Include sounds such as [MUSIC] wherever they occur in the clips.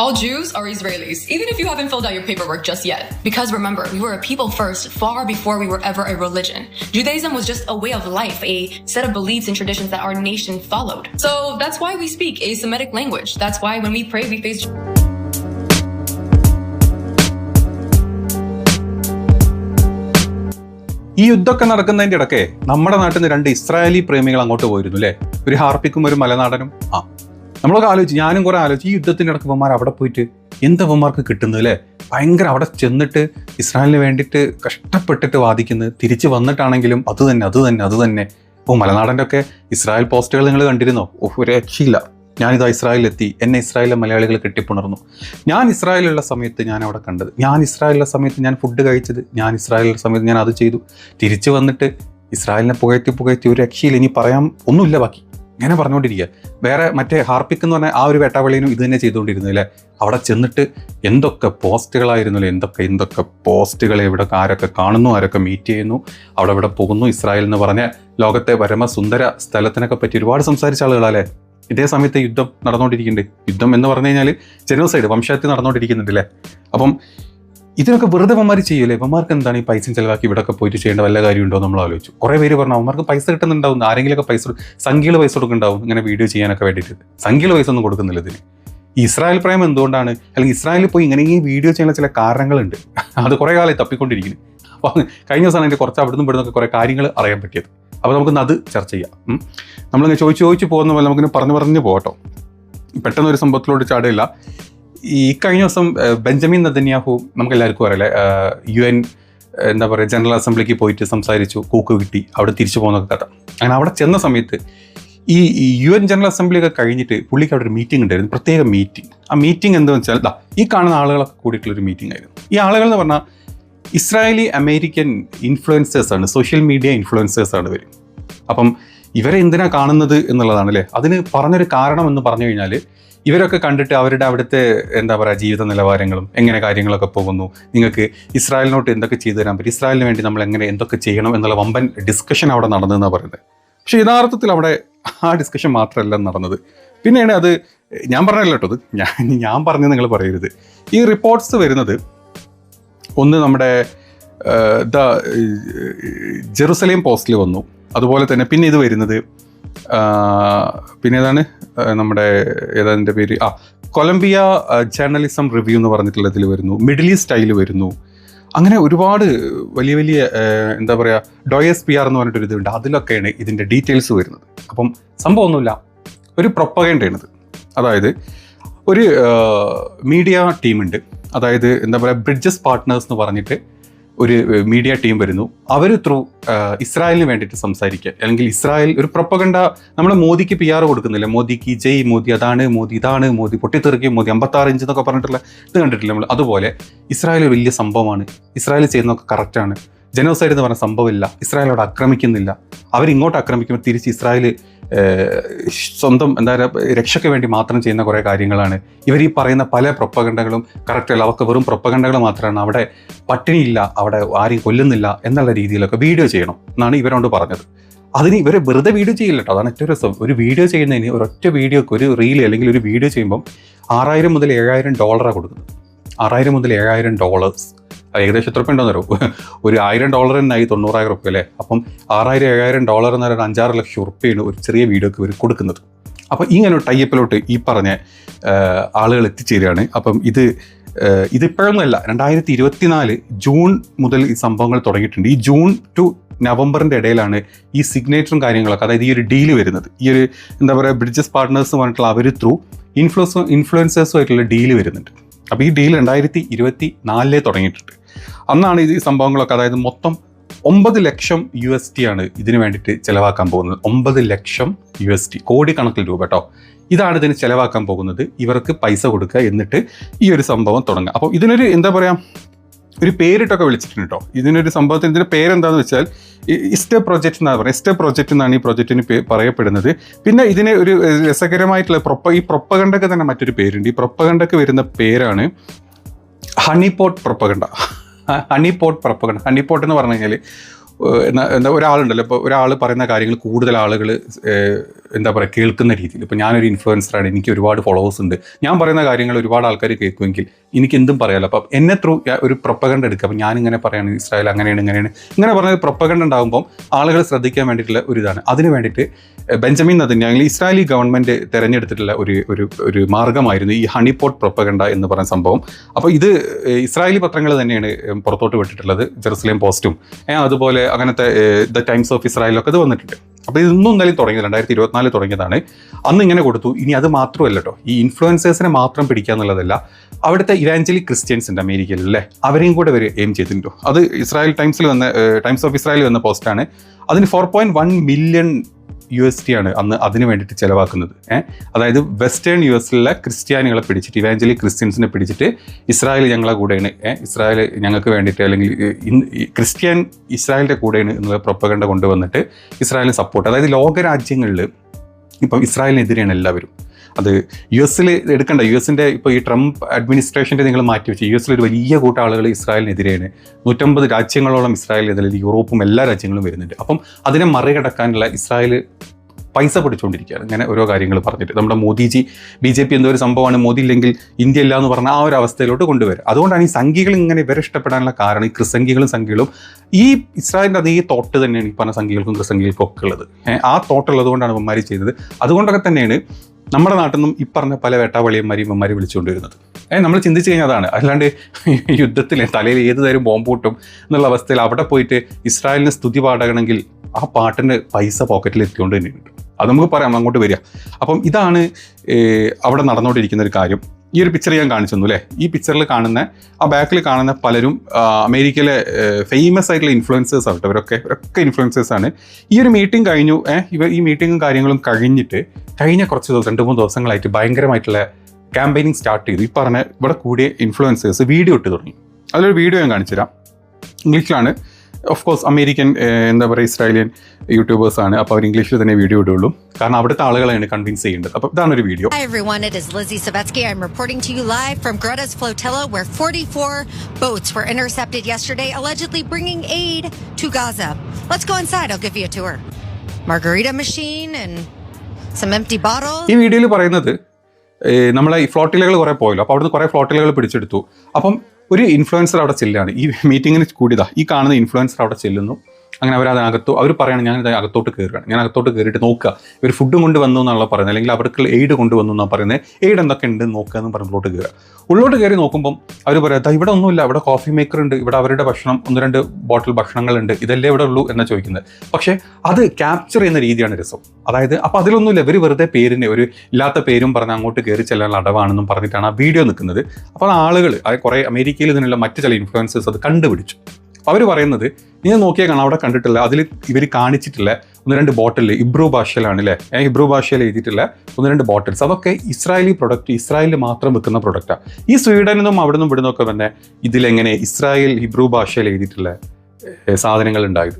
All Jews are Israelis, even if you haven't filled out your paperwork just yet. Because remember, we were a people first, far before we were ever a religion. Judaism was just a way of life, a set of beliefs and traditions that our nation followed. So that's why we speak a Semitic language. That's why when we pray, we face ഈ യുദ്ധമൊക്കെ നടക്കുന്നതിന്റെ ഇടയ്ക്ക് നമ്മുടെ നാട്ടിൽ നിന്ന് രണ്ട് Israeli പ്രേമികൾ അങ്ങോട്ട് പോയിരുന്നു അല്ലേ ഒരു ഹാർപ്പിക്കും ഒരു മലനാടനും ആ നമ്മളൊക്കെ ആലോചിച്ച് ഞാനും കുറെ ആലോചിച്ച് ഈ യുദ്ധത്തിന്റെ ഇടയ്ക്ക് ഇവന്മാർ അവിടെ പോയിട്ട് എന്താ ഇവന്മാർക്ക് കിട്ടുന്നത് അല്ലേ? ഭയങ്കര അവിടെ ചെന്നിട്ട് ഇസ്രായേലിന് വേണ്ടിയിട്ട് കഷ്ടപ്പെട്ടിട്ട് വാദിക്കുന്നത് തിരിച്ച് വന്നിട്ടാണെങ്കിലും അത് തന്നെ അത് തന്നെ അത് തന്നെ. ഓ മലനാടന്റെ ഒക്കെ ഇസ്രായേൽ പോസ്റ്റുകൾ നിങ്ങൾ കണ്ടിരുന്നോ? ഓ ഒരു രക്ഷയില്ല. ഞാനിതാ ഇസ്രായേലിലെത്തി. എന്നെ ഇസ്രായേലിലെ മലയാളികൾ കെട്ടിപ്പുണർന്നു. ഞാൻ ഇസ്രായേലുള്ള സമയത്ത് ഞാൻ അവിടെ കണ്ടത്. ഞാൻ ഇസ്രായേലുള്ള സമയത്ത് ഞാൻ ഫുഡ് കഴിച്ചത്. ഞാൻ ഇസ്രായേലുള്ള സമയത്ത് ഞാൻ അത് ചെയ്തു. തിരിച്ചു വന്നിട്ട് ഇസ്രായേലിനെ പുകഴ്ത്തി പുകഴ്ത്തി ഒരു രക്ഷയിൽ ഇനി പറയാൻ ഒന്നുമില്ല ബാക്കി. ഇങ്ങനെ പറഞ്ഞുകൊണ്ടിരിക്കുക. വേറെ മറ്റേ ഹാർപ്പിക് എന്ന് പറഞ്ഞ ആ ഒരു വേട്ടാവളിനും ഇത് തന്നെ ചെയ്തുകൊണ്ടിരുന്നില്ലേ അവിടെ ചെന്നിട്ട് എന്തൊക്കെ പോസ്റ്റുകളായിരുന്നല്ലോ എന്തൊക്കെ എന്തൊക്കെ പോസ്റ്റുകൾ ഇവിടെ ആരൊക്കെ കാണുന്നു ആരൊക്കെ മീറ്റ് ചെയ്യുന്നു അവിടെ ഇവിടെ പോകുന്നു ഇസ്രായേൽ എന്ന് പറഞ്ഞ ലോകത്തെ പരമസുന്ദര സ്ഥലത്തിനൊക്കെ പറ്റി ഒരുപാട് സംസാരിച്ച ആളുകളല്ലേ ഇതേ സമയത്ത് യുദ്ധം നടന്നുകൊണ്ടിരിക്കുന്നുണ്ട്. യുദ്ധം എന്ന് പറഞ്ഞു കഴിഞ്ഞാൽ ജനോസൈഡ് വംശഹത്യ നടന്നുകൊണ്ടിരിക്കുന്നുണ്ട് അല്ലേ? അപ്പം ഇതിനൊക്കെ വെറുതെ അവന്മാർ ചെയ്യൂലേ? അവന്മാർക്ക് എന്താണ് ഈ പൈസ ചെലവാക്കി ഇവിടെയൊക്കെ പോയിട്ട് ചെയ്യേണ്ട വല്ല കാര്യമുണ്ടോ നമ്മൾ ആലോചിച്ചു. കുറേ പേര് പറഞ്ഞു അവന്മാർക്ക് പൈസ കിട്ടുന്നുണ്ടാവും ആരെങ്കിലുമൊക്കെ പൈസ സംഖ്യകൾ പൈസ കൊടുക്കുന്നുണ്ടാവും ഇങ്ങനെ വീഡിയോ ചെയ്യാനൊക്കെ വേണ്ടിയിട്ട്. സംഖ്യകൾ പൈസ ഒന്നും കൊടുക്കുന്നില്ല ഇതിന്. ഇസ്രായേൽ പ്രേമം എന്തുകൊണ്ടാണ്? അല്ലെങ്കിൽ ഇസ്രായേലിൽ പോയി ഇങ്ങനെ ഈ വീഡിയോ ചെയ്യാനുള്ള ചില കാരണങ്ങളുണ്ട്. അത് കുറേ കാലമായി തപ്പിക്കൊണ്ടിരിക്കുന്നു. അപ്പോൾ കഴിഞ്ഞ ദിവസമാണ് എന്റെ കുറച്ച് അവിടുന്ന് ഇവിടുന്നൊക്കെ കുറേ കാര്യങ്ങൾ അറിയാൻ പറ്റിയത്. അപ്പോൾ നമുക്കൊന്ന് അത് ചർച്ച ചെയ്യാം. നമ്മളിങ്ങനെ ചോദിച്ചു ചോദിച്ചു പോകുന്ന പോലെ നമുക്കിങ്ങനെ പറഞ്ഞു പറഞ്ഞു പോകട്ടോ. പെട്ടെന്ന് ഒരു സംഭവത്തിലോട്ട് ചാടില്ല ഈ കഴിഞ്ഞ ദിവസം ബെഞ്ചമിൻ നദന്യാഹു നമുക്ക് എല്ലാവർക്കും അറിയില്ലേ യു എൻ എന്താ പറയുക ജനറൽ അസംബ്ലിക്ക് പോയിട്ട് സംസാരിച്ചു കൂക്ക് കിട്ടി അവിടെ തിരിച്ചു പോകുന്ന കഥ. അങ്ങനെ അവിടെ ചെന്ന സമയത്ത് ഈ യു എൻ ജനറൽ അസംബ്ലി ഒക്കെ കഴിഞ്ഞിട്ട് പുള്ളിക്ക് അവിടെ ഒരു മീറ്റിംഗ് ഉണ്ടായിരുന്നു പ്രത്യേക മീറ്റിംഗ്. ആ മീറ്റിംഗ് എന്താണെന്ന് വെച്ചാൽ ദാ ഈ കാണുന്ന ആളുകളൊക്കെ കൂടിയിട്ടുള്ളൊരു മീറ്റിംഗ് ആയിരുന്നു. ഈ ആളുകൾ എന്ന് പറഞ്ഞാൽ ഇസ്രായേലി അമേരിക്കൻ ഇൻഫ്ലുവൻസേഴ്സാണ് സോഷ്യൽ മീഡിയ ഇൻഫ്ലുവൻസേഴ്സാണ് ഇവർ അപ്പം ഇവരെ എന്തിനാണ് കാണുന്നത് എന്നുള്ളതാണ് അല്ലേ അതിന് പറഞ്ഞൊരു കാരണം എന്ന് പറഞ്ഞു കഴിഞ്ഞാൽ ഇവരൊക്കെ കണ്ടിട്ട് അവരുടെ അവിടുത്തെ എന്താ പറയുക ജീവിത നിലവാരങ്ങളും എങ്ങനെ കാര്യങ്ങളൊക്കെ പോകുന്നു. നിങ്ങൾക്ക് ഇസ്രായേലിനോട്ട് എന്തൊക്കെ ചെയ്തു തരാൻ പറ്റും? ഇസ്രായേലിന് വേണ്ടി നമ്മൾ എങ്ങനെ എന്തൊക്കെ ചെയ്യണം എന്നുള്ള വമ്പൻ ഡിസ്കഷൻ അവിടെ നടന്നതെന്നാണ് പറയുന്നത്. പക്ഷേ യഥാർത്ഥത്തിൽ അവിടെ ആ ഡിസ്കഷൻ മാത്രമല്ല നടന്നത്. പിന്നെയാണ് അത് ഞാൻ പറഞ്ഞല്ലോ അത് ഞാൻ ഞാൻ പറഞ്ഞത് നിങ്ങൾ പറയരുത്. ഈ റിപ്പോർട്ട്സ് വരുന്നത് ഒന്ന് നമ്മുടെ ദ ജെറുസലേം പോസ്റ്റിൽ വന്നു. അതുപോലെ തന്നെ പിന്നെ ഇത് വരുന്നത് പിന്നെ ഏതാണ് നമ്മുടെ ഏതാതിന്റെ പേര് ആ കൊളംബിയ ജേർണലിസം റിവ്യൂ എന്ന് പറഞ്ഞിട്ടുള്ളതിൽ വരുന്നു മിഡിൽ ഈസ്റ്റ് സ്റ്റൈൽ വരുന്നു. അങ്ങനെ ഒരുപാട് വലിയ വലിയ എന്താ പറയുക ഡോയസ് പി ആർ എന്ന് പറഞ്ഞിട്ടൊരു ഇതുണ്ട് അതിലൊക്കെയാണ് ഇതിന്റെ ഡീറ്റെയിൽസ് വരുന്നത്. അപ്പം സംഭവം ഒന്നുമില്ല ഒരു പ്രൊപ്പകേണ്ടത് അതായത് ഒരു മീഡിയ ടീമുണ്ട് അതായത് എന്താ പറയുക ബ്രിഡ്ജസ് പാർട്ട്നേഴ്സ് എന്ന് പറഞ്ഞിട്ട് ഒരു മീഡിയ ടീം വരുന്നു. അവർ ത്രൂ ഇസ്രായേലിന് വേണ്ടിയിട്ട് സംസാരിക്കുക. അല്ലെങ്കിൽ ഇസ്രായേൽ ഒരു പ്രൊപ്പഗണ്ട നമ്മൾ മോദിക്ക് പി ആർ കൊടുക്കുന്നില്ല. മോദിക്ക് ജയ് മോദി അതാണ് മോദി ഇതാണ് മോദി പൊട്ടിത്തെറിക്കും മോദി അമ്പത്താറ് ഇഞ്ച് എന്നൊക്കെ പറഞ്ഞിട്ടുള്ള ഇത് കണ്ടിട്ടില്ല നമ്മൾ? അതുപോലെ ഇസ്രായേൽ ഒരു വലിയ സംഭവമാണ്. ഇസ്രായേൽ ചെയ്യുന്നതൊക്കെ കറക്റ്റാണ് ജനോസൈഡ് എന്ന് പറഞ്ഞ സംഭവമില്ല. ഇസ്രായേൽ ആക്രമിക്കുന്നില്ല. അവരിങ്ങോട്ട് ആക്രമിക്കുമ്പോൾ തിരിച്ച് ഇസ്രായേൽ സ്വന്തം എന്താ പറയുക രക്ഷയ്ക്ക് വേണ്ടി മാത്രം ചെയ്യുന്ന കുറേ കാര്യങ്ങളാണ്. ഇവർ ഈ പറയുന്ന പല പ്രൊപ്പഗണ്ടകളും കറക്റ്റ് അല്ല അവർക്ക് വെറും പ്രൊപ്പഗണ്ടകൾ മാത്രമാണ്. അവിടെ പട്ടിണിയില്ല അവിടെ ആരെയും കൊല്ലുന്നില്ല എന്നുള്ള രീതിയിലൊക്കെ വീഡിയോ ചെയ്യണം എന്നാണ് ഇവരോട് പറഞ്ഞത്. അതിന് ഇവർ വെറുതെ വീഡിയോ ചെയ്യില്ല കേട്ടോ. അതാണ് ഏറ്റവും രസം. ഒരു വീഡിയോ ചെയ്യുന്നതിന് ഒരൊറ്റ വീഡിയോക്ക് ഒരു റീൽ അല്ലെങ്കിൽ ഒരു വീഡിയോ ചെയ്യുമ്പം ആറായിരം മുതൽ ഏഴായിരം ഡോളറാണ് കൊടുക്കുന്നത്. ആറായിരം മുതൽ ഏഴായിരം ഡോളേഴ്സ് ഏകദേശം എത്ര രൂപ ഉണ്ടോന്ന് [LAUGHS] ഒരു ആയിരം ഡോളർ തന്നെയായി തൊണ്ണൂറായിരം റുപ്യ അല്ലേ? അപ്പം ആറായിരം ഏഴായിരം ഡോളർ എന്ന് പറയുന്ന അഞ്ചാറ് ലക്ഷം റുപ്യയാണ് ഒരു ചെറിയ വീഡിയോക്ക് ഇവർ കൊടുക്കുന്നത്. അപ്പം ഇങ്ങനെ ഒരു ടൈപ്പിലോട്ട് ഈ പറഞ്ഞ ആളുകൾ എത്തിച്ചേരുകയാണ്. അപ്പം ഇത് ഇതിപ്പോഴൊന്നുമല്ല രണ്ടായിരത്തി ഇരുപത്തിനാല് ജൂൺ മുതൽ ഈ സംഭവങ്ങൾ തുടങ്ങിയിട്ടുണ്ട്. ഈ ജൂൺ ടു നവംബറിന്റെ ഇടയിലാണ് ഈ സിഗ്നേച്ചറും കാര്യങ്ങളൊക്കെ അതായത് ഈ ഒരു ഡീൽ വരുന്നത്. ഈ ഒരു എന്താ പറയുക ബ്രിഡ്ജസ് പാർട്ട്നേഴ്സ് പറഞ്ഞിട്ടുള്ള അവർ ത്രൂ ഇൻഫ്ലുവൻസ് ഇൻഫ്ലുവൻസേഴ്സും ആയിട്ടുള്ള ഡീൽ വരുന്നുണ്ട്. അപ്പോൾ ഈ ഡീൽ രണ്ടായിരത്തി ഇരുപത്തി നാലിലേ തുടങ്ങിയിട്ടുണ്ട്. അന്നാണ് ഇത് ഈ സംഭവങ്ങളൊക്കെ. അതായത് മൊത്തം ഒമ്പത് ലക്ഷം യു എസ് ടി ആണ് ഇതിന് വേണ്ടിയിട്ട് ചിലവാക്കാൻ പോകുന്നത്. ഒമ്പത് ലക്ഷം യു എസ് ടി കോടിക്കണക്കിന് രൂപ കേട്ടോ. ഇതാണ് ഇതിന് ചിലവാക്കാൻ പോകുന്നത്. ഇവർക്ക് പൈസ കൊടുക്കുക എന്നിട്ട് ഈ ഒരു സംഭവം തുടങ്ങുക അപ്പോൾ ഇതിനൊരു എന്താ പറയുക ഒരു പേരിട്ടൊക്കെ വിളിച്ചിട്ടുണ്ട് കേട്ടോ. ഇതിനൊരു സംഭവത്തിന് ഇതിന്റെ പേരെന്താന്ന് വെച്ചാൽ ഇസ്റ്റെ പ്രൊജക്റ്റ് എന്നാണ് പറയുന്നത്. ഇസ്റ്റെ പ്രൊജക്റ്റ് എന്നാണ് ഈ പ്രൊജക്റ്റിന് പറയപ്പെടുന്നത്. പിന്നെ ഇതിന് ഒരു രസകരമായിട്ടുള്ള പ്രൊപ്പ ഈ പ്രൊപ്പകണ്ടക്ക് തന്നെ മറ്റൊരു പേരുണ്ട്. ഈ പ്രൊപ്പകണ്ടക്ക് വരുന്ന പേരാണ് honeypot propaganda. Honeypot honey honeypot എന്ന് പറഞ്ഞു കഴിഞ്ഞാൽ എന്താ ഒരാളുണ്ടല്ലോ. ഇപ്പോൾ ഒരാൾ പറയുന്ന കാര്യങ്ങൾ കൂടുതൽ ആളുകൾ എന്താ പറയുക കേൾക്കുന്ന രീതിയിൽ. ഇപ്പോൾ ഞാനൊരു ഇൻഫ്ലുവൻസറാണ്. എനിക്ക് ഒരുപാട് ഫോളോവേഴ്സ് ഉണ്ട്. ഞാൻ പറയുന്ന കാര്യങ്ങൾ ഒരുപാട് ആൾക്കാർ കേൾക്കുമെങ്കിൽ എനിക്ക് എന്തും പറയാമല്ലോ അപ്പം എന്നെ ത്രൂ ഒരു പ്രൊപ്പകണ്ട എടുക്കുക. അപ്പം ഞാനിങ്ങനെ പറയാണ് ഇസ്രായേൽ അങ്ങനെയാണ് ഇങ്ങനെയാണ്. ഇങ്ങനെ പറഞ്ഞ പ്രൊപ്പകണ്ട ഉണ്ടാകുമ്പോൾ ആളുകൾ ശ്രദ്ധിക്കാൻ വേണ്ടിയിട്ടുള്ള ഒരു ഇതാണ് അതിന് വേണ്ടിയിട്ട് ബെഞ്ചമിൻ നദന്യാങ്ങിൽ ഇസ്രായേലി ഗവൺമെന്റ് തിരഞ്ഞെടുത്തിട്ടുള്ള ഒരു ഒരു ഒരു മാർഗമായിരുന്നു ഈ ഹണിപോട്ട് പ്രൊപ്പഗണ്ട എന്ന് പറയുന്ന സംഭവം. അപ്പോൾ ഇത് ഇസ്രായേലി പത്രങ്ങൾ തന്നെയാണ് പുറത്തോട്ട് വിട്ടിട്ടുള്ളത് ജെറുസലേം പോസ്റ്റും. അതുപോലെ അങ്ങനത്തെ ദ ടൈംസ് ഓഫ് ഇസ്രായേലൊക്കെ ഇത് വന്നിട്ടുണ്ട്. അപ്പോൾ ഇതൊന്നും എന്തായാലും തുടങ്ങിയത് രണ്ടായിരത്തി ഇരുപത്തിനാല് തുടങ്ങിയതാണ്. അന്ന് ഇങ്ങനെ കൊടുത്തു ഇനി അത് മാത്രമല്ല കേട്ടോ ഈ ഇൻഫ്ലുവൻസേഴ്സിനെ മാത്രം പിടിക്കുക എന്നുള്ളതല്ല അവിടുത്തെ ഇവാഞ്ചലി ക്രിസ്ത്യൻസ് ഉണ്ട് അമേരിക്കയിൽ അല്ലേ? അവരെയും കൂടെ അവർ എയിം ചെയ്തിട്ടുണ്ടോ? അത് ഇസ്രായേൽ ടൈംസിൽ വന്ന ടൈംസ് ഓഫ് ഇസ്രായേൽ വന്ന പോസ്റ്റാണ് അതിന് four point one million U S T ആണ് അന്ന് അതിന് വേണ്ടിയിട്ട് ചിലവാക്കുന്നത്. അതായത് വെസ്റ്റേൺ യു എസിലുള്ള ക്രിസ്ത്യാനികളെ പിടിച്ചിട്ട് ഇവാഞ്ചലി ക്രിസ്ത്യൻസിനെ പിടിച്ചിട്ട് ഇസ്രായേൽ ഞങ്ങളെ കൂടെയാണ്. ഇസ്രായേൽ ഞങ്ങൾക്ക് വേണ്ടിയിട്ട് അല്ലെങ്കിൽ ക്രിസ്ത്യൻ ഇസ്രായേലിന്റെ കൂടെയാണ് എന്നുള്ള പ്രൊപ്പകണ്ട കൊണ്ടുവന്നിട്ട് ഇസ്രായേലിന് സപ്പോർട്ട് അതായത് ലോകരാജ്യങ്ങളിൽ ഇപ്പം ഇസ്രായേലിനെതിരെയാണ് എല്ലാവരും. അത് യു എസിൽ എടുക്കണ്ട യു എസിന്റെ ഇപ്പോൾ ഈ ട്രംപ് അഡ്മിനിസ്ട്രേഷന്റെ നിങ്ങൾ മാറ്റി വെച്ച് യു എസിൽ ഒരു വലിയ കൂട്ടം ആളുകൾ ഇസ്രായേലിനെതിരെയാണ്. നൂറ്റമ്പത് രാജ്യങ്ങളോളം ഇസ്രായേലിനെതിരെ യൂറോപ്പും എല്ലാ രാജ്യങ്ങളും വരുന്നുണ്ട്. അപ്പം അതിനെ മറികടക്കാനുള്ള ഇസ്രായേൽ പൈസ പിടിച്ചുകൊണ്ടിരിക്കുകയാണ് ഇങ്ങനെ ഓരോ കാര്യങ്ങൾ പറഞ്ഞിട്ട്. നമ്മുടെ മോദിജി ബി ജെ പി എന്തോ ഒരു സംഭവമാണ് മോദി ഇല്ലെങ്കിൽ ഇന്ത്യ ഇല്ല എന്ന് പറഞ്ഞ ആ ഒരു അവസ്ഥയിലോട്ട് കൊണ്ടുവരും. അതുകൊണ്ടാണ് ഈ സംഘികൾ ഇങ്ങനെ ഇവരെ ഇഷ്ടപ്പെടാനുള്ള കാരണം ഈ ക്രിസംഖികളും സംഘികളും ഈ ഇസ്രായേലിന്റെ അതേ തോട്ട് തന്നെയാണ് ഈ പറഞ്ഞ സംഘികൾക്കും ക്രിസംഖികൾക്കും ഒക്കെ ഉള്ളത്. ആ തോട്ടുള്ളത് കൊണ്ടാണ് ഇവന്മാർ ചെയ്തത്. അതുകൊണ്ടൊക്കെ തന്നെയാണ് നമ്മുടെ നാട്ടിൽ നിന്നും ഈ പറഞ്ഞ പല വേട്ടാവളിയന്മാരെയും ഇവന്മാർ വിളിച്ചുകൊണ്ടിരുന്നത്. ഏഹ് നമ്മൾ ചിന്തിച്ചു കഴിഞ്ഞാൽ അതാണ്. അല്ലാണ്ട് [LAUGHS] യുദ്ധത്തിൽ തലയിൽ ഏത് തരം ബോംബ് കൂട്ടും എന്നുള്ള അവസ്ഥയിൽ അവിടെ പോയിട്ട് ഇസ്രായേലിന് സ്തുതി പാടണമെങ്കിൽ ആ പാട്ടിന്റെ പൈസ പോക്കറ്റിൽ എത്തിക്കൊണ്ട് തന്നെയുണ്ട് അത് നമുക്ക് പറയാം അങ്ങോട്ട് വരിക. അപ്പം ഇതാണ് അവിടെ നടന്നുകൊണ്ടിരിക്കുന്ന ഒരു കാര്യം. ഈ ഒരു പിക്ചർ ഞാൻ കാണിച്ചു തന്നു അല്ലേ ഈ പിക്ചറിൽ കാണുന്ന ആ ബാക്കിൽ കാണുന്ന പലരും അമേരിക്കയിലെ ഫേമസ് ആയിട്ടുള്ള ഇൻഫ്ലുവൻസേഴ്സ് ആവട്ടെ ഇവരൊക്കെ ഇവരൊക്കെ ഇൻഫ്ലുവൻസേഴ്സ് ആണ്. ഈ ഒരു മീറ്റിംഗ് കഴിഞ്ഞു ഇവർ ഇവ ഈ മീറ്റിങ്ങും കാര്യങ്ങളും കഴിഞ്ഞിട്ട് കഴിഞ്ഞ കുറച്ച് ദിവസം രണ്ട് മൂന്ന് ദിവസങ്ങളായിട്ട് ഭയങ്കരമായിട്ടുള്ള ക്യാമ്പയിനിങ് സ്റ്റാർട്ട് ചെയ്തു. ഈ പറഞ്ഞ ഇവിടെ കൂടിയ ഇൻഫ്ലുവൻസേഴ്സ് വീഡിയോ ഇട്ട് തുടങ്ങി. അതിലൊരു വീഡിയോ ഞാൻ കാണിച്ചു തരാം ഇംഗ്ലീഷിലാണ്. ഓഫ് കോഴ്സ് അമേരിക്കൻ എന്താ പറയുക ഇസ്രായേലിയൻ യൂട്യൂബേഴ്സ് ആണ് അപ്പോൾ അവർ ഇംഗ്ലീഷിൽ തന്നെ വീഡിയോ ഇടുള്ളൂ കാരണം അവിടുത്തെ ആളുകളെയാണ് കൺവിൻസ് ചെയ്യേണ്ടത് അപ്പോൾ ഇതാണ് ഒരു video Hi everyone, it is Lizzie Savetsky. I'm reporting to you live from Greta's flotilla, where 44 boats were intercepted yesterday, allegedly bringing aid to Gaza. Let's go inside. I'll give you a tour. Margarita machine and some empty bottles. ഈ വീഡിയോയിൽ പറയുന്നത് നമ്മളെ ഈ ഫ്ലോട്ടിലകൾ കുറേ പോയല്ലോ അപ്പോൾ അവിടുന്ന് കുറേ ഫ്ലോട്ടിലകൾ പിടിച്ചെടുത്തു അപ്പം ഒരു ഇൻഫ്ലുവൻസർ അവിടെ ചെല്ലുകയാണ്. ഈ മീറ്റിങ്ങിന് കൂടിയതാ. ഈ കാണുന്ന ഇൻഫ്ലുവൻസർ അവിടെ ചെല്ലുന്നു. അങ്ങനെ അവർ അതിനകത്തു അവർ പറയണം ഞാൻ അകത്തോട്ട് കയറുകയാണ് ഞാൻ അകത്തോട്ട് കയറിയിട്ട് നോക്കുക. ഇവർ ഫുഡും കൊണ്ട് വന്നു പറയുന്നത്. അല്ലെങ്കിൽ അവർക്ക് എയ്ഡ് കൊണ്ടുവന്നു എന്നാണ് പറയുന്നത്. എയ്ഡ് എന്തൊക്കെ ഉണ്ട് നോക്കുക എന്ന് പറഞ്ഞ് ഉള്ളോട്ട് കയറുക ഉള്ളോട്ട് കയറി നോക്കുമ്പം അവർ പറയാം അതാ ഇവിടെ ഒന്നുമില്ല. ഇവിടെ കോഫി മേക്കർ ഉണ്ട്. ഇവിടെ അവരുടെ ഭക്ഷണം ഒന്ന് രണ്ട് ബോട്ടിൽ ഭക്ഷണങ്ങളുണ്ട് ഇതല്ലേ ഇവിടെ ഉള്ളൂ എന്നാണ് ചോദിക്കുന്നത്. പക്ഷേ അത് ക്യാപ്ചർ ചെയ്യുന്ന രീതിയാണ് രസം. അതായത് അപ്പോൾ അതിലൊന്നുമില്ല. ഇവർ വെറുതെ പേരിനെ ഒരു ഇല്ലാത്ത പേരും പറഞ്ഞ് അങ്ങോട്ട് കയറി ചെല്ലാൻ അടവാണെന്നും പറഞ്ഞിട്ടാണ് ആ വീഡിയോ നിൽക്കുന്നത്. അപ്പോൾ ആളുകൾ കുറേ അമേരിക്കയിൽ നിന്നുള്ള മറ്റു ചില ഇൻഫ്ലുവൻസേഴ്സ് അത് കണ്ടുപിടിച്ചു. അവർ പറയുന്നത് ഞാൻ നോക്കിയാൽ കാണാം അവിടെ കണ്ടിട്ടില്ല. അതിൽ ഇവർ കാണിച്ചിട്ടില്ല. ഒന്ന് രണ്ട് ബോട്ടിൽ ഇബ്രു ഭാഷയിലാണ് അല്ലേ ഇബ്രു ഭാഷയിൽ എഴുതിയിട്ടുള്ള ഒന്ന് രണ്ട് ബോട്ടിൽസ് അതൊക്കെ ഇസ്രായേലി പ്രൊഡക്റ്റ് ഇസ്രായേലിൽ മാത്രം വിൽക്കുന്ന പ്രൊഡക്റ്റാണ് ഈ സ്വീഡനിൽ നിന്നും അവിടെ നിന്നും ഇവിടെ നിന്നൊക്കെ തന്നെ ഇതിലെങ്ങനെ ഇസ്രായേൽ ഇബ്രു ഭാഷയിൽ എഴുതിയിട്ടുള്ള സാധനങ്ങൾ ഉണ്ടായത്?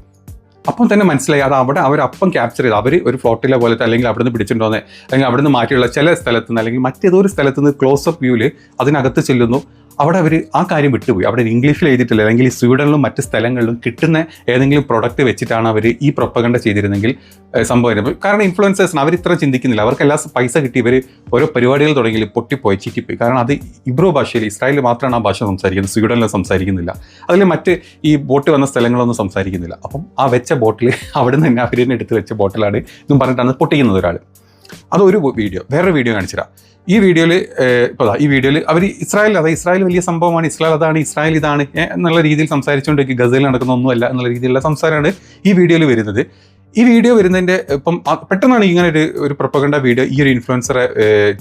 അപ്പം തന്നെ മനസ്സിലായി അത് അവിടെ അവർ അപ്പം ക്യാപ്ചർ ചെയ്ത് അവർ ഒരു ഫ്ലോട്ടിലെ പോലത്തെ അല്ലെങ്കിൽ അവിടെ നിന്ന് പിടിച്ചിട്ടുണ്ടോന്ന് അല്ലെങ്കിൽ അവിടെ നിന്ന് മാറ്റിയുള്ള ചില സ്ഥലത്ത് നിന്ന് അല്ലെങ്കിൽ മറ്റേതൊരു സ്ഥലത്ത് നിന്ന് ക്ലോസ് അപ്പ് വ്യൂവിൽ അതിനകത്ത് ചെല്ലുന്നു. അവിടെ അവർ ആ കാര്യം വിട്ടുപോയി. അവിടെ ഇംഗ്ലീഷിൽ എഴുതിയിട്ടില്ല. അല്ലെങ്കിൽ സ്വീഡനിലും മറ്റ് സ്ഥലങ്ങളിലും കിട്ടുന്ന ഏതെങ്കിലും പ്രൊഡക്റ്റ് വെച്ചിട്ടാണ് അവർ ഈ പ്രൊപ്പകണ്ട ചെയ്തിരുന്നെങ്കിൽ സംഭവം കാരണം ഇൻഫ്ലുവൻസേഴ്സിന് അവർ ഇത്ര ചിന്തിക്കുന്നില്ല. അവർക്ക് എല്ലാ പൈസ കിട്ടി ഇവർ ഓരോ പരിപാടികൾ തുടങ്ങി പൊട്ടിപ്പോയി ചിറ്റിപ്പോയി. കാരണം അത് ഇബ്രോ ഭാഷയിൽ ഇസ്രായേലിൽ മാത്രമാണ് ആ ഭാഷ സംസാരിക്കുന്നത്. സ്വീഡനിൽ സംസാരിക്കുന്നില്ല. അതിൽ മറ്റ് ഈ ബോട്ട് വന്ന സ്ഥലങ്ങളൊന്നും സംസാരിക്കുന്നില്ല. അപ്പം ആ വെച്ച ബോട്ടിൽ [LAUGHS] അവിടെ നിന്ന് തന്നെ അവർ എടുത്ത് വെച്ച ബോട്ടിലാണ് ഇതും പറഞ്ഞിട്ടാണ് പൊട്ടിക്കുന്നത് ഒരാൾ അതൊരു വീഡിയോ വേറൊരു വീഡിയോ കാണിച്ചുതരാം. ഈ വീഡിയോയിൽ ഇപ്പോൾ ഈ വീഡിയോയിൽ അവർ ഇസ്രായേൽ അതായത് ഇസ്രായേൽ വലിയ സംഭവമാണ്. ഇസ്രായേൽ അതാണ് ഇസ്രായേൽ ഇതാണ് എന്നുള്ള രീതിയിൽ സംസാരിച്ചുകൊണ്ടിരിക്കും ഗസയിൽ നടക്കുന്ന ഒന്നുമല്ല എന്നുള്ള രീതിയിലുള്ള സംസാരമാണ് ഈ വീഡിയോയിൽ വരുന്നത്. ഈ വീഡിയോ വരുന്നതിന്റെ ഇപ്പം പെട്ടെന്നാണ് ഇങ്ങനെ ഒരു ഒരു പ്രൊപ്പകണ്ട വീഡിയോ ഈ ഒരു ഇൻഫ്ലുവൻസറെ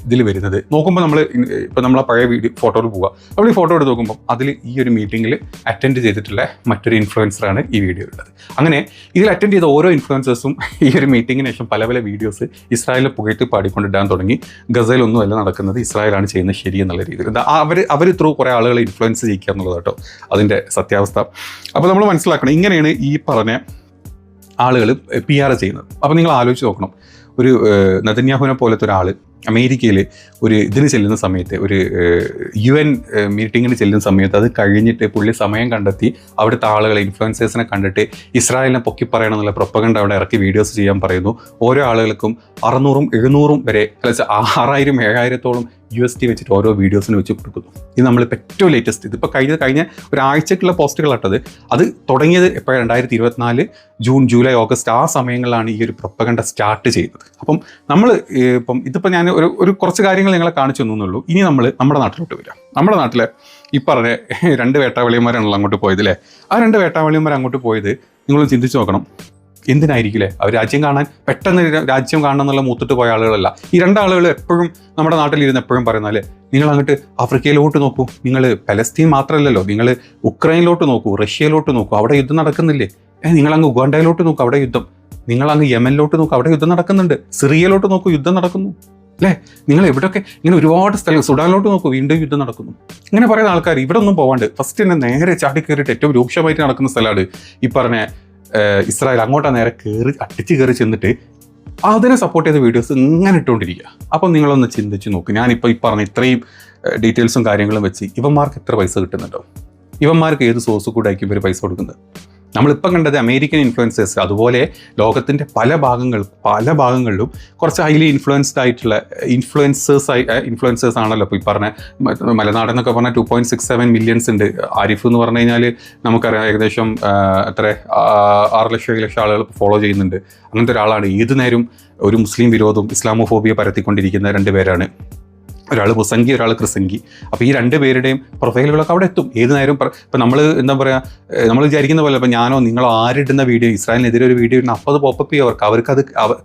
ഇതിൽ വരുന്നത്. നോക്കുമ്പോൾ നമ്മൾ ഇപ്പം നമ്മൾ ആ പഴയ വീഡിയോ ഫോട്ടോയിൽ പോവുക നമ്മൾ ഈ ഫോട്ടോ എടുത്ത് നോക്കുമ്പോൾ അതിൽ ഈ ഒരു മീറ്റിംഗിൽ അറ്റൻഡ് ചെയ്തിട്ടുള്ള മറ്റൊരു ഇൻഫ്ലുവൻസറാണ് ഈ വീഡിയോ ഉള്ളത് അങ്ങനെ ഇതിൽ അറ്റൻഡ് ചെയ്ത ഓരോ ഇൻഫ്ലുവൻസേഴ്സും [LAUGHS] ഈ ഒരു മീറ്റിങ്ങിന് ശേഷം പല പല വീഡിയോസ് ഇസ്രായേലിൽ പുകഴ്ത്തി പാടിക്കൊണ്ടിടാൻ തുടങ്ങി. ഗസയിലൊന്നുമല്ല നടക്കുന്നത്. ഇസ്രായേലാണ് ചെയ്യുന്നത് ശരി എന്നുള്ള രീതിയിൽ. അവർ അവർ ത്രൂ കുറേ ആളുകളെ ഇൻഫ്ലുവൻസ് ചെയ്യിക്കുക എന്നുള്ളത് കേട്ടോ അതിന്റെ സത്യാവസ്ഥ. അപ്പോൾ നമ്മൾ മനസ്സിലാക്കണം ഇങ്ങനെയാണ് ഈ പറഞ്ഞ ആളുകൾ പി ആർ ചെയ്യുന്നത്. അപ്പോൾ നിങ്ങൾ ആലോചിച്ച് നോക്കണം. ഒരു നദന്യാഹുവിനെ പോലത്തെ ഒരാൾ അമേരിക്കയിൽ ഒരു ഇതിന് ചെല്ലുന്ന സമയത്ത് ഒരു യു എൻ മീറ്റിങ്ങിന് ചെല്ലുന്ന സമയത്ത് അത് കഴിഞ്ഞിട്ട് പുള്ളി സമയം കണ്ടെത്തി അവിടുത്തെ ആളുകളെ ഇൻഫ്ലുവൻസേഴ്സിനെ കണ്ടിട്ട് ഇസ്രായേലിനെ പൊക്കി പറയണം എന്നുള്ള പ്രൊപ്പകണ്ട അവിടെ ഇറക്കി വീഡിയോസ് ചെയ്യാൻ പറയുന്നു. ഓരോ ആളുകൾക്കും അറുന്നൂറും എഴുന്നൂറും വരെ അല്ല ആറായിരം ഏഴായിരത്തോളം യു എസ് ടി വെച്ചിട്ട് ഓരോ വീഡിയോസിന് വെച്ച് കൊടുക്കുന്നു. ഇത് നമ്മളിപ്പോൾ ഏറ്റവും ലേറ്റസ്റ്റ് ഇതിപ്പോൾ കഴിഞ്ഞ കഴിഞ്ഞ ഒരാഴ്ചക്കുള്ള പോസ്റ്റുകളാട്ടത് അത് തുടങ്ങിയത് ഇപ്പോൾ രണ്ടായിരത്തി ഇരുപത്തിനാല് ജൂൺ ജൂലൈ ഓഗസ്റ്റ് ആ സമയങ്ങളിലാണ് ഈ ഒരു പ്രൊപ്പകണ്ട സ്റ്റാർട്ട് ചെയ്തത് അപ്പം നമ്മൾ ഇപ്പം ഇതിപ്പോൾ ഞാൻ ഒരു ഒരു കുറച്ച് കാര്യങ്ങൾ നിങ്ങളെ കാണിച്ചു തന്നുള്ളൂ ഇനി നമ്മൾ നമ്മുടെ നാട്ടിലോട്ട് വരാം. നമ്മുടെ നാട്ടിലെ ഈ പറഞ്ഞ [LAUGHS] രണ്ട് വേട്ടാവളിയന്മാരാണല്ലോ അങ്ങോട്ട് പോയത് അല്ലേ ആ രണ്ട് വേട്ടാവളിയന്മാർ അങ്ങോട്ട് പോയത് നിങ്ങളൊന്ന് ചിന്തിച്ച് നോക്കണം. എന്തിനായിരിക്കില്ലേ? അവർ രാജ്യം കാണാൻ പെട്ടെന്ന് രാജ്യം കാണണം എന്നുള്ള മൂത്തിട്ട് പോയ ആളുകളല്ല. ഈ രണ്ടാളുകൾ എപ്പോഴും നമ്മുടെ നാട്ടിലിരുന്ന് എപ്പോഴും പറയുന്ന അല്ലേ നിങ്ങൾ അങ്ങോട്ട് ആഫ്രിക്കയിലോട്ട് നോക്കൂ. നിങ്ങൾ പലസ്തീൻ മാത്രമല്ലല്ലോ നിങ്ങൾ ഉക്രൈനിലോട്ട് നോക്കൂ. റഷ്യയിലോട്ട് നോക്കൂ. അവിടെ യുദ്ധം നടക്കുന്നില്ലേ? ഏഹ് നിങ്ങൾ അങ്ങ് ഉഗാണ്ടയിലോട്ട് നോക്കൂ. അവിടെ യുദ്ധം. നിങ്ങൾ അങ്ങ് യമനിലോട്ട് നോക്കൂ. അവിടെ യുദ്ധം നടക്കുന്നുണ്ട്. സിറിയയിലോട്ട് നോക്കൂ. യുദ്ധം നടക്കുന്നു. അല്ലേ? നിങ്ങൾ എവിടെയൊക്കെ ഇങ്ങനെ ഒരുപാട് സ്ഥലങ്ങൾ സുഡാനിലോട്ട് നോക്കൂ. വീണ്ടും യുദ്ധം നടക്കുന്നു. ഇങ്ങനെ പറയുന്ന ആൾക്കാർ ഇവിടെ ഒന്നും പോവാണ്ട്. ഫസ്റ്റ് തന്നെ നേരെ ചാടി ഏറ്റവും രൂക്ഷമായിട്ട് നടക്കുന്ന സ്ഥലമാണ് ഈ പറഞ്ഞ ഇസ്രായേൽ അങ്ങോട്ടാ നേരെ കയറി അട്ടിച്ച് കയറി ചെന്നിട്ട് അതിനെ സപ്പോർട്ട് ചെയ്ത വീഡിയോസ് ഇങ്ങനെ ഇട്ടുകൊണ്ടിരിക്കുക അപ്പം നിങ്ങളൊന്ന് ചിന്തിച്ച് നോക്കും. ഞാനിപ്പോൾ ഈ പറഞ്ഞ ഇത്രയും ഡീറ്റെയിൽസും കാര്യങ്ങളും വെച്ച് ഇവന്മാർക്ക് എത്ര പൈസ കിട്ടുന്നുണ്ടോ ഇവന്മാർക്ക് ഏത് സോഴ്സ് കൂടെ ആയിരിക്കും ഇവർ പൈസ കൊടുക്കുന്നത്? നമ്മളിപ്പം കണ്ടത് അമേരിക്കൻ ഇൻഫ്ലുവൻസേഴ്സ് അതുപോലെ ലോകത്തിന്റെ പല ഭാഗങ്ങൾ പല ഭാഗങ്ങളിലും കുറച്ച് ഹൈലി ഇൻഫ്ലുവൻസ്ഡ് ആയിട്ടുള്ള ഇൻഫ്ലുവൻസേഴ്സ് ആയി ഇൻഫ്ലുവൻസേഴ്സ് ആണല്ലോ ഇപ്പോൾ ഈ പറഞ്ഞ മലനാട് എന്നൊക്കെ പറഞ്ഞാൽ two point six seven millions ഉണ്ട്. ആരിഫ് എന്ന് പറഞ്ഞു കഴിഞ്ഞാൽ നമുക്കറിയാം ഏകദേശം എത്ര ആറ് ലക്ഷം ഏഴ് ലക്ഷം ആളുകൾ ഫോളോ ചെയ്യുന്നുണ്ട്. അങ്ങനത്തെ ഒരാളാണ്. ഏത് നേരം ഒരു മുസ്ലിം വിരോധവും ഇസ്ലാമോഫോബിയ പരത്തിക്കൊണ്ടിരിക്കുന്ന രണ്ട് പേരാണ്. ഒരാൾ മുസംഗി ഒരാൾ ക്രിസംഗി. അപ്പോൾ ഈ രണ്ട് പേരുടെയും പ്രൊഫൈലുകളൊക്കെ അവിടെ എത്തും. ഏത് നേരം ഇപ്പം നമ്മൾ എന്താ പറയുക നമ്മൾ വിചാരിക്കുന്ന പോലെ ഇപ്പം ഞാനോ നിങ്ങളോ ആരിടുന്ന വീഡിയോ ഇസ്രായേലിനെതിരെ ഒരു വീഡിയോ ഇടുന്ന അപ്പോൾ അത് പോപ്പപ്പ് ചെയ്യും അവർക്ക് അവർക്ക് അത്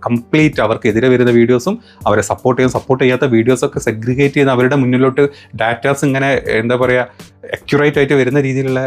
കംപ്ലീറ്റ് അവർക്കെതിരെ വരുന്ന വീഡിയോസും അവരെ സപ്പോർട്ട് ചെയ്യുന്ന സപ്പോർട്ട് ചെയ്യാത്ത വീഡിയോസൊക്കെ സെഗ്രിഗേറ്റ് ചെയ്ത് അവരുടെ മുന്നിലോട്ട് ഡാറ്റാസ് ഇങ്ങനെ എന്താ പറയുക അക്യുറേറ്റ് ആയിട്ട് വരുന്ന രീതിയിലുള്ള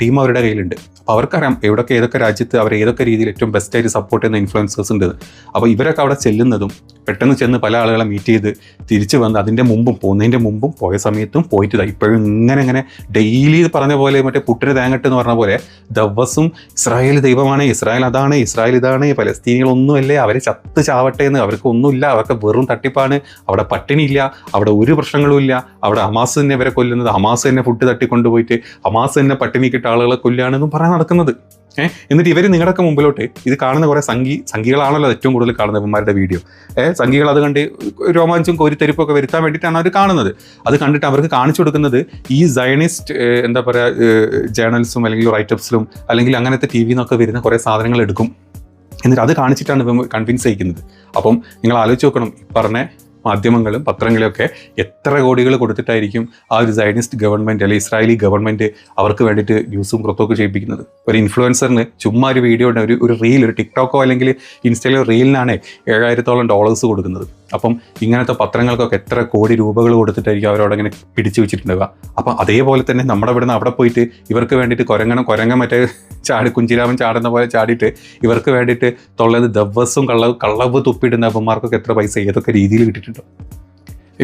ടീം അവരുടെ കയ്യിലുണ്ട്. അപ്പോൾ അവർക്കറിയാം എവിടെയൊക്കെ ഏതൊക്കെ രാജ്യത്ത് അവർ ഏതൊക്കെ രീതിയിൽ ഏറ്റവും ബെസ്റ്റായിട്ട് സപ്പോർട്ട് ചെയ്യുന്ന ഇൻഫ്ലുവൻസേഴ്സ് ഉണ്ട്. അപ്പോൾ ഇവരൊക്കെ അവിടെ ചെല്ലുന്നതും പെട്ടെന്ന് ചെന്ന് പല ആളുകളെ മീറ്റ് ചെയ്ത് തിരിച്ചു വന്ന് അതിന്റെ മുമ്പും പോകുന്നതിന്റെ മുമ്പും പോയ സമയത്തും പോയിട്ട് ഇപ്പോഴും ഇങ്ങനെ ഇങ്ങനെ ഡെയിലി പറഞ്ഞ പോലെ മറ്റേ പുട്ടിന് തേങ്ങട്ട് എന്ന് പറഞ്ഞ പോലെ ദിവസം ഇസ്രായേൽ ദൈവമാണ് ഇസ്രായേൽ അതാണ് ഇസ്രായേൽ ഇതാണ് പലസ്തീനികളൊന്നുമല്ലേ അവരെ ചത്ത് ചാവട്ടെ എന്ന് അവർക്ക് ഒന്നുമില്ല അവർക്ക് വെറും തട്ടിപ്പാണ് അവിടെ പട്ടിണിയില്ല അവിടെ ഒരു പ്രശ്നങ്ങളും ഇല്ല അവിടെ ഹമാസ് തന്നെ ഇവരെ കൊല്ലുന്നത് ഹമാസ് തന്നെ ഫുഡ് തട്ടിക്കൊണ്ടുപോയിട്ട് ഹമാസ് തന്നെ പട്ടിണിക്കിട്ട ആളുകളെ കൊല്ലുകയാണെന്നും പറയാൻ നടക്കുന്നത്. ഏഹ് എന്നിട്ട് ഇവർ നിങ്ങളുടെയൊക്കെ മുമ്പിലോട്ട് ഇത് കാണുന്ന കുറേ സംഗീ സംഘികളാണല്ലോ ഏറ്റവും കൂടുതൽ കാണുന്ന ഇവന്മാരുടെ വീഡിയോ. ഏഹ് സംഘികൾ അത് കണ്ട് രോമാഞ്ചും കോരിത്തെരിപ്പൊക്കെ വരുത്താൻ വേണ്ടിയിട്ടാണ് അവർ കാണുന്നത്. അത് കണ്ടിട്ട് അവർക്ക് കാണിച്ചു കൊടുക്കുന്നത് ഈ സയണിസ്റ്റ് എന്താ പറയുക ജേണൽസും അല്ലെങ്കിൽ റൈറ്റപ്സിലും അല്ലെങ്കിൽ അങ്ങനത്തെ ടി വിന്നൊക്കെ വരുന്ന കുറേ സാധനങ്ങൾ എടുക്കും. എന്നിട്ട് അത് കാണിച്ചിട്ടാണ് ഇവ കൺവിൻസ് ചെയ്യിക്കുന്നത്. അപ്പം നിങ്ങൾ ആലോചിച്ച് നോക്കണം. പറഞ്ഞ മാധ്യമങ്ങളും പത്രങ്ങളും ഒക്കെ എത്ര കോടികൾ കൊടുത്തിട്ടായിരിക്കും ആ ഒരു സയനിസ്റ്റ് ഗവൺമെന്റ് അല്ലെങ്കിൽ ഇസ്രായേലി ഗവൺമെന്റ് അവർക്ക് വേണ്ടിയിട്ട് ന്യൂസും പുറത്തൊക്കെ ചെയ്യിപ്പിക്കുന്നത്? ഒരു ഇൻഫ്ലുവൻസറിന് ചുമ്മാ ഒരു വീഡിയോ ഒരു ഒരു റീൽ ഒരു ടിക്ടോക്കോ അല്ലെങ്കിൽ ഇൻസ്റ്റയിലോ റീലിനാണ് ഏഴായിരത്തോളം ഡോളേഴ്സ് കൊടുക്കുന്നത്. അപ്പം ഇങ്ങനത്തെ പത്രങ്ങൾക്കൊക്കെ എത്ര കോടി രൂപകൾ കൊടുത്തിട്ടായിരിക്കും അവരോട് ഇങ്ങനെ പിടിച്ചു വെച്ചിട്ടുണ്ടാവുക? അപ്പം അതേപോലെ തന്നെ നമ്മുടെ ഇവിടുന്ന് അവിടെ പോയിട്ട് ഇവർക്ക് വേണ്ടിയിട്ട് കൊരങ്ങണം കൊരങ്ങൻ മറ്റേ ചാടി കുഞ്ചിരാമൻ ചാടുന്ന പോലെ ചാടിയിട്ട് ഇവർക്ക് വേണ്ടിയിട്ട് തൊള്ളത് ദിവസവും കള്ള കള്ളവ് തുപ്പിടുന്ന അപ്പന്മാർക്കൊക്കെ എത്ര പൈസ ഏതൊക്കെ രീതിയിൽ കിട്ടിയിട്ടുണ്ടോ?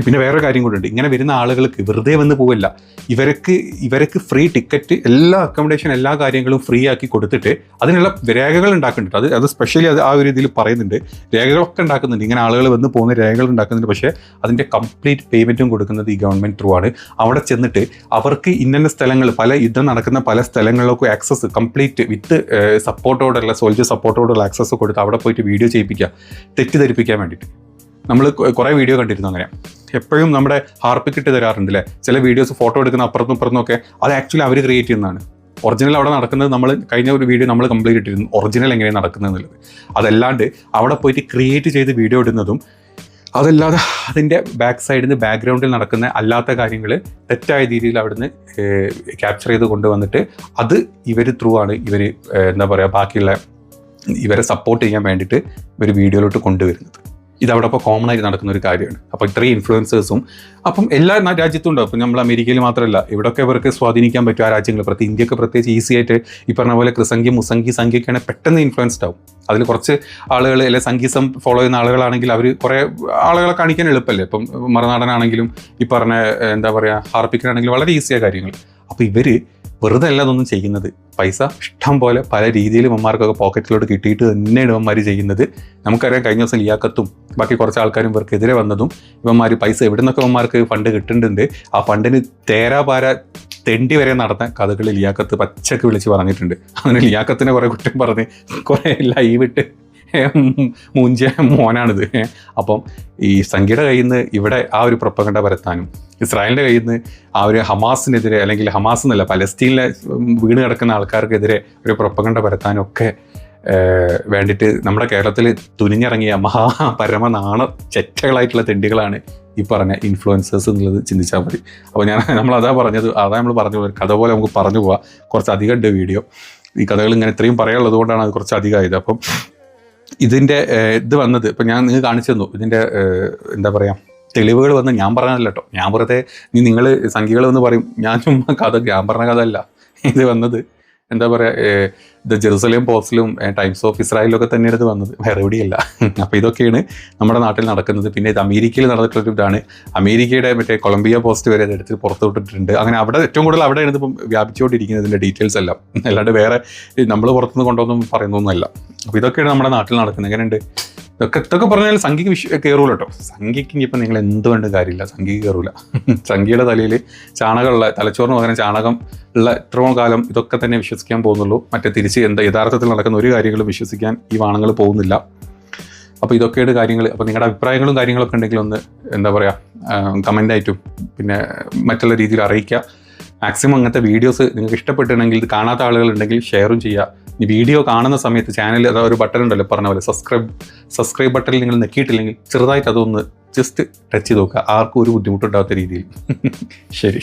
പിന്നെ വേറെ കാര്യം കൂടെ ഉണ്ട് ഇങ്ങനെ വരുന്ന ആളുകൾക്ക് വെറുതെ വന്ന് പോവില്ല. ഇവർക്ക് ഇവർക്ക് ഫ്രീ ടിക്കറ്റ് എല്ലാ അക്കോമഡേഷൻ എല്ലാ കാര്യങ്ങളും ഫ്രീ ആക്കി കൊടുത്തിട്ട് അതിനുള്ള രേഖകൾ ഉണ്ടാക്കുന്നുണ്ട്. അത് അത് സ്പെഷ്യലി അത് ആ ഒരു ഇതിൽ പറയുന്നുണ്ട്. രേഖകളൊക്കെ ഉണ്ടാക്കുന്നുണ്ട്. ഇങ്ങനെ ആളുകൾ വന്ന് പോകുന്ന രേഖകൾ ഉണ്ടാക്കുന്നുണ്ട്. പക്ഷേ അതിന്റെ കംപ്ലീറ്റ് പേയ്മെന്റും കൊടുക്കുന്നത് ഈ ഗവൺമെന്റ് ത്രൂ ആണ്. അവിടെ ചെന്നിട്ട് അവർക്ക് ഇന്ന സ്ഥലങ്ങൾ പല യുദ്ധം നടക്കുന്ന പല സ്ഥലങ്ങളിലൊക്കെ ആക്സസ് കംപ്ലീറ്റ് വിത്ത് സപ്പോർട്ടോടുള്ള സോൾജർ സപ്പോർട്ടോടുള്ള ആക്സസ് കൊടുത്ത് അവിടെ പോയിട്ട് വീഡിയോ ചെയ്യിപ്പിക്കുക തെറ്റിദ്ധരിപ്പിക്കാൻ വേണ്ടിയിട്ട്. നമ്മൾ കുറേ വീഡിയോ കണ്ടിരുന്നു അങ്ങനെ. എപ്പോഴും നമ്മുടെ ഹാർപ്പിക്ക് ഇട്ട് തരാറുണ്ട് അല്ലേ ചില വീഡിയോസ് ഫോട്ടോ എടുക്കുന്ന അപ്പുറത്തും ഇപ്പുറത്തും ഒക്കെ അത് ആക്ച്വലി അവർ ക്രിയേറ്റ് ചെയ്യുന്നതാണ്. ഒറിജിനൽ അവിടെ നടക്കുന്നത് നമ്മൾ കഴിഞ്ഞ ഒരു വീഡിയോ നമ്മൾ കംപ്ലീറ്റ് ഇട്ടിരുന്നു ഒറിജിനൽ എങ്ങനെയാണ് നടക്കുന്നത് എന്നുള്ളത്. അതല്ലാണ്ട് അവിടെ പോയിട്ട് ക്രിയേറ്റ് ചെയ്ത് വീഡിയോ ഇടുന്നതും അതല്ലാതെ അതിന്റെ ബാക്ക് സൈഡിൽ നിന്ന് ബാക്ക്ഗ്രൗണ്ടിൽ നടക്കുന്ന അല്ലാത്ത കാര്യങ്ങൾ തെറ്റായ രീതിയിൽ അവിടുന്ന് ക്യാപ്ചർ ചെയ്ത് കൊണ്ടുവന്നിട്ട് അത് ഇവർ ത്രൂ ആണ് ഇവർ എന്താ പറയുക ബാക്കിയുള്ള ഇവരെ സപ്പോർട്ട് ചെയ്യാൻ വേണ്ടിയിട്ട് ഇവർ വീഡിയോയിലോട്ട് കൊണ്ടുവരുന്നത്. ഇതവിടെ ഇപ്പോൾ കോമൺ ആയിട്ട് നടക്കുന്ന ഒരു കാര്യമാണ്. അപ്പോൾ ഇത്രയും ഇൻഫ്ലുവൻസേഴ്സും അപ്പം എല്ലാ രാജ്യത്തും ഉണ്ടാവും ഇപ്പം നമ്മൾ അമേരിക്കയിൽ മാത്രമല്ല ഇവിടെയൊക്കെ ഇവർക്ക് സ്വാധീനിക്കാൻ പറ്റും ആ രാജ്യങ്ങൾ പ്രത്യേക ഇന്ത്യയ്ക്ക് പ്രത്യേകിച്ച് ഈസി ആയിട്ട് ഈ പറഞ്ഞ പോലെ കൃസംഖ്യ മുസംഖി സംഖ്യയൊക്കെയാണ് പെട്ടെന്ന് ഇൻഫ്ലുവൻസ്ഡ് ആവും. അതിൽ കുറച്ച് ആളുകൾ അല്ലെങ്കിൽ സംഗീതം ഫോളോ ചെയ്യുന്ന ആളുകളാണെങ്കിൽ അവർ കുറേ ആളുകളെ കാണിക്കാൻ എളുപ്പമല്ലേ ഇപ്പം മറുനാടനാണെങ്കിലും ഈ പറഞ്ഞ എന്താ പറയുക ഹാർപ്പിക്കനാണെങ്കിലും വളരെ ഈസിയായ കാര്യങ്ങൾ അപ്പോൾ ഇവർ വെറുതെ അല്ല അതൊന്നും ചെയ്യുന്നത്. പൈസ ഇഷ്ടം പോലെ പല രീതിയിൽ ഇവന്മാർക്കൊക്കെ പോക്കറ്റിലോട്ട് കിട്ടിയിട്ട് തന്നെയാണ് ഇവന്മാർ ചെയ്യുന്നത്. നമുക്കറിയാം കഴിഞ്ഞ ദിവസം ലിയാക്കത്തും ബാക്കി കുറച്ച് ആൾക്കാരും ഇവർക്കെതിരെ വന്നതും ഇവന്മാർ പൈസ എവിടെ നിന്നൊക്കെ ഇവന്മാർക്ക് ഫണ്ട് കിട്ടുന്നുണ്ട്. ആ ഫണ്ടിന് തേരാപാര തെണ്ടി വരെ നടന്ന കഥകളിൽ ലിയാക്കത്ത് പച്ചക്ക് വിളിച്ച് പറഞ്ഞിട്ടുണ്ട്. അങ്ങനെ ലിയാക്കത്തിനെ കുറേ കുറ്റം പറഞ്ഞ് കുറെ ലൈവിട്ട് [LAUGHS] മൂഞ്ച മോനാണിത്. അപ്പം ഈ സംഖ്യയുടെ കയ്യിൽ നിന്ന് ഇവിടെ ആ ഒരു പ്രൊപ്പകണ്ട പരത്താനും ഇസ്രായേലിന്റെ കയ്യിൽ നിന്ന് ആ ഒരു ഹമാസിനെതിരെ അല്ലെങ്കിൽ ഹമാസ് എന്നല്ല പലസ്തീനിലെ വീണ് കിടക്കുന്ന ആൾക്കാർക്കെതിരെ ഒരു പ്രൊപ്പകണ്ട പരത്താനും ഒക്കെ വേണ്ടിയിട്ട് നമ്മുടെ കേരളത്തിൽ തുനിഞ്ഞിറങ്ങിയ മഹാ പരമനാണ ചെറ്റകളായിട്ടുള്ള തെണ്ടികളാണ് ഈ പറഞ്ഞ ഇൻഫ്ലുവൻസേഴ്സ് എന്നുള്ളത് ചിന്തിച്ചാൽ മതി. അപ്പോൾ ഞാൻ നമ്മൾ അതാ പറഞ്ഞത് അതാ നമ്മൾ പറഞ്ഞു കഥ പോലെ നമുക്ക് പറഞ്ഞു പോവാം. കുറച്ച് അധികം ഉണ്ട് വീഡിയോ. ഈ കഥകൾ ഇങ്ങനെ ഇത്രയും പറയാനുള്ളത് കൊണ്ടാണ് അത് കുറച്ച് അധികമായത് അപ്പം ഇതിന്റെ ഇത് വന്നത് ഇപ്പം ഞാൻ നിങ്ങൾ കാണിച്ചു തന്നു. ഇതിന്റെ എന്താ പറയുക തെളിവുകൾ വന്ന് ഞാൻ പറഞ്ഞതല്ല കേട്ടോ ഞാൻ വെറുതെ നീ നിങ്ങൾ സംഖ്യകൾ എന്ന് പറയും ഞാൻ ചുമ്മാ കഥ ഞാൻ പറഞ്ഞ കഥ അല്ല ഇത് വന്നത് എന്താ പറയുക ദ ജെറുസലേം പോസ്റ്റിലും ടൈംസ് ഓഫ് ഇസ്രായേലും ഒക്കെ തന്നെയാണ് ഇത് വന്നത്. വേറെ എവിടെയല്ല. [LAUGHS] അപ്പോൾ ഇതൊക്കെയാണ് നമ്മുടെ നാട്ടിൽ നടക്കുന്നത്. പിന്നെ ഇത് അമേരിക്കയിൽ നടന്നിട്ടുള്ള ഇതാണ്. അമേരിക്കയുടെ മറ്റേ കൊളംബിയ പോസ്റ്റ് വരെ എടുത്ത് പുറത്തു വിട്ടിട്ടുണ്ട്. അങ്ങനെ അവിടെ ഏറ്റവും കൂടുതൽ അവിടെയാണ് ഇപ്പം വ്യാപിച്ചുകൊണ്ടിരിക്കുന്നത് ഇതിന്റെ ഡീറ്റെയിൽസ് എല്ലാം. അല്ലാണ്ട് വേറെ നമ്മൾ പുറത്തുനിന്ന് കൊണ്ടുവന്നും പറയുന്നൊന്നുമല്ല. അപ്പോൾ ഇതൊക്കെയാണ് നമ്മുടെ നാട്ടിൽ നടക്കുന്നത്. എങ്ങനെയുണ്ട്? ഇതൊക്കെ ഇതൊക്കെ പറഞ്ഞാൽ സംഖ്യക്ക് വിഷ കയറൂല കേട്ടോ സംഖ്യക്ക് ഇനിയിപ്പോൾ നിങ്ങൾ എന്ത് വേണ്ട കാര്യമില്ല. സംഖ്യക്ക് കയറൂല [LAUGHS] സംഖ്യയുടെ തലയിൽ ചാണകമുള്ള തലച്ചോറിന് പകരം ചാണകം ഉള്ള ഇത്രയും കാലം ഇതൊക്കെ തന്നെ വിശ്വസിക്കാൻ പോകുന്നുള്ളൂ. മറ്റേ തിരിച്ച് എന്താ യഥാർത്ഥത്തിൽ നടക്കുന്ന ഒരു കാര്യങ്ങളും വിശ്വസിക്കാൻ ഈ വാണങ്ങൾ പോകുന്നില്ല. അപ്പോൾ ഇതൊക്കെയാണ് കാര്യങ്ങൾ. അപ്പോൾ നിങ്ങളുടെ അഭിപ്രായങ്ങളും കാര്യങ്ങളൊക്കെ ഉണ്ടെങ്കിൽ ഒന്ന് എന്താ പറയുക കമന്റായിട്ടും പിന്നെ മറ്റുള്ള രീതിയിൽ അറിയിക്കുക. മാക്സിമം അങ്ങനത്തെ വീഡിയോസ് നിങ്ങൾക്ക് ഇഷ്ടപ്പെട്ടിട്ടുണ്ടെങ്കിൽ ഇത് കാണാത്ത ആളുകളുണ്ടെങ്കിൽ ഷെയറും ചെയ്യുക. ഈ വീഡിയോ കാണുന്ന സമയത്ത് ചാനൽ ഒരു ബട്ടൺ ഉണ്ടല്ലോ പറഞ്ഞ പോലെ സബ്സ്ക്രൈബ് സബ്സ്ക്രൈബ് ബട്ടണിൽ നിങ്ങൾ നെക്കിയിട്ടില്ലെങ്കിൽ ചെറുതായിട്ട് അതൊന്ന് ജസ്റ്റ് ടച്ച് ചെയ്ത് നോക്കുക. ആർക്കും ഒരു ബുദ്ധിമുട്ടുണ്ടാകാത്ത രീതിയിൽ. [LAUGHS] ശരി.